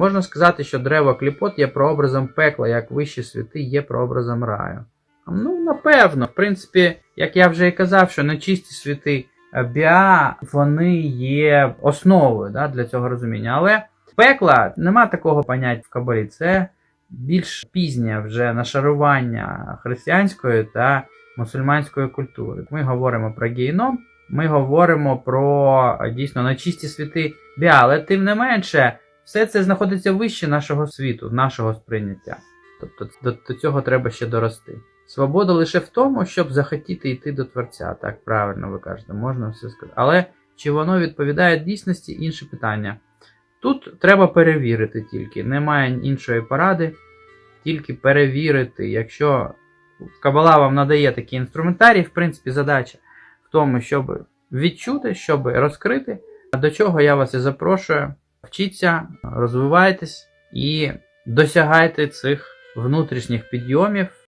Можна сказати, що древо кліпот є прообразом пекла, як вищі світи є прообразом раю. Ну, напевно, в принципі, як я вже і казав, що нечисті світи Біа, вони є основою да, для цього розуміння. Але пекла нема такого поняття в Кабалі. Це більш пізнє вже нашарування християнської та мусульманської культури. Ми говоримо про гейном, ми говоримо про дійсно нечисті світи Біа, але тим не менше, все це знаходиться вище нашого світу, нашого сприйняття. Тобто до, цього треба ще дорости. Свобода лише в тому, щоб захотіти йти до Творця. Так правильно ви кажете, можна все сказати. Але чи воно відповідає дійсності інше питання. Тут треба перевірити тільки. Немає іншої поради, тільки перевірити. Якщо Кабала вам надає такий інструментарій, в принципі, задача в тому, щоб відчути, щоб розкрити, до чого я вас і запрошую. Вчіться, розвивайтесь і досягайте цих внутрішніх підйомів